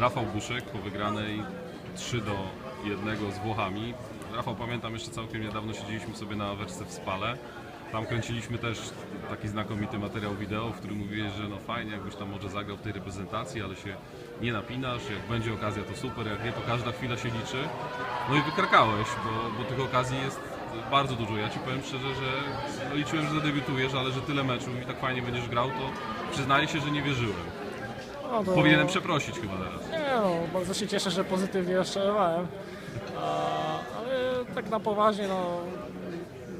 Rafał Buszek po wygranej 3 do 1 z Włochami. Rafał, pamiętam jeszcze całkiem niedawno siedzieliśmy sobie na wersce w Spale. Tam kręciliśmy też taki znakomity materiał wideo, w którym mówiłeś, że no fajnie, jakbyś tam może zagrał w tej reprezentacji, ale się nie napinasz, jak będzie okazja to super, jak nie to każda chwila się liczy. No i wykarkałeś, bo, bo tych okazji jest bardzo dużo. Ja Ci powiem szczerze, że no liczyłem, że zadebiutujesz, ale że tyle meczów i tak fajnie będziesz grał, to przyznaję się, że nie wierzyłem. No to, Powinienem przeprosić chyba teraz. Nie no, bardzo się cieszę, że pozytywnie rozczarowałem. A, ale tak na poważnie, no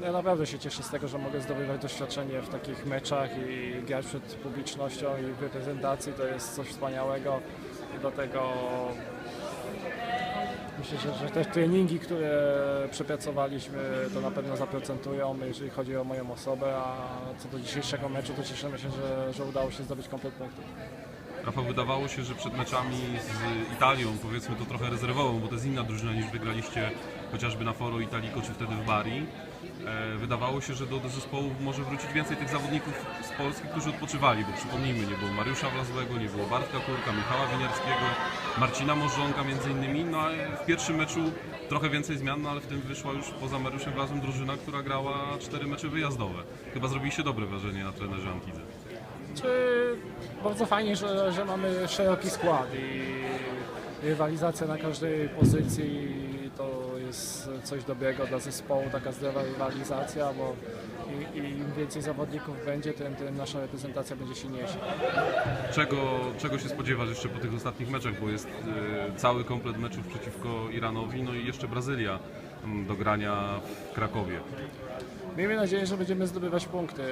ja naprawdę się cieszę z tego, że mogę zdobywać doświadczenie w takich meczach i grać przed publicznością i w reprezentacji. To jest coś wspaniałego. I do tego myślę, że, że te treningi, które przepracowaliśmy, to na pewno zaprocentują, jeżeli chodzi o moją osobę. A co do dzisiejszego meczu, to cieszymy się, że, że udało się zdobyć komplet punktów. Rafał, wydawało się, że przed meczami z Italią, powiedzmy to trochę rezerwową, bo to jest inna drużyna niż wygraliście chociażby na Foro Italico czy wtedy w Bari. E, wydawało się, że do, do zespołu może wrócić więcej tych zawodników z Polski, którzy odpoczywali, bo przypomnijmy, nie było Mariusza Wlazłego, nie było Bartka Kurka, Michała Winiarskiego, Marcina Możonka między innymi, no w pierwszym meczu trochę więcej zmian, no ale w tym wyszła już poza Mariuszem Wlazłym drużyna, która grała cztery mecze wyjazdowe. Chyba zrobiliście dobre wrażenie na trenerze Antidze. Czy bardzo fajnie, że, że mamy szeroki skład i rywalizacja na każdej pozycji to jest coś dobrego dla zespołu, taka zdrowa rywalizacja, bo im więcej zawodników będzie, tym, tym nasza reprezentacja będzie silniejsza. Czego, czego się spodziewasz jeszcze po tych ostatnich meczach, bo jest e, cały komplet meczów przeciwko Iranowi, no i jeszcze Brazylia do grania w Krakowie. Miejmy nadzieję, że będziemy zdobywać punkty.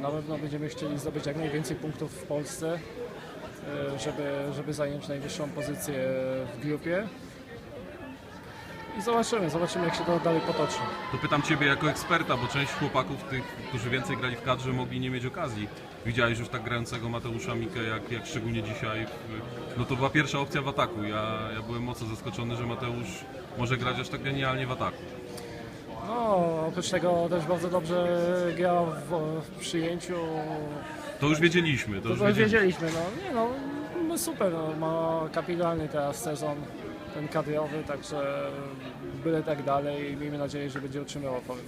Na pewno będziemy chcieli zdobyć jak najwięcej punktów w Polsce, e, żeby, żeby zająć najwyższą pozycję w grupie. I zobaczymy, zobaczymy jak się to dalej potoczy. To pytam Ciebie jako eksperta, bo część chłopaków, tych, którzy więcej grali w kadrze, mogli nie mieć okazji. Widziałeś już tak grającego Mateusza Mikę, jak, jak szczególnie dzisiaj. w- No to była pierwsza opcja w ataku. Ja, ja byłem mocno zaskoczony, że Mateusz może grać aż tak genialnie w ataku. No, oprócz tego też bardzo dobrze grał w, w przyjęciu. To już wiedzieliśmy. To To już już wiedzieliśmy. wiedzieliśmy, no nie no, no super, no, ma kapitalny teraz sezon ten kadrowy, także byle tak dalej miejmy nadzieję, że będzie utrzymywał formę.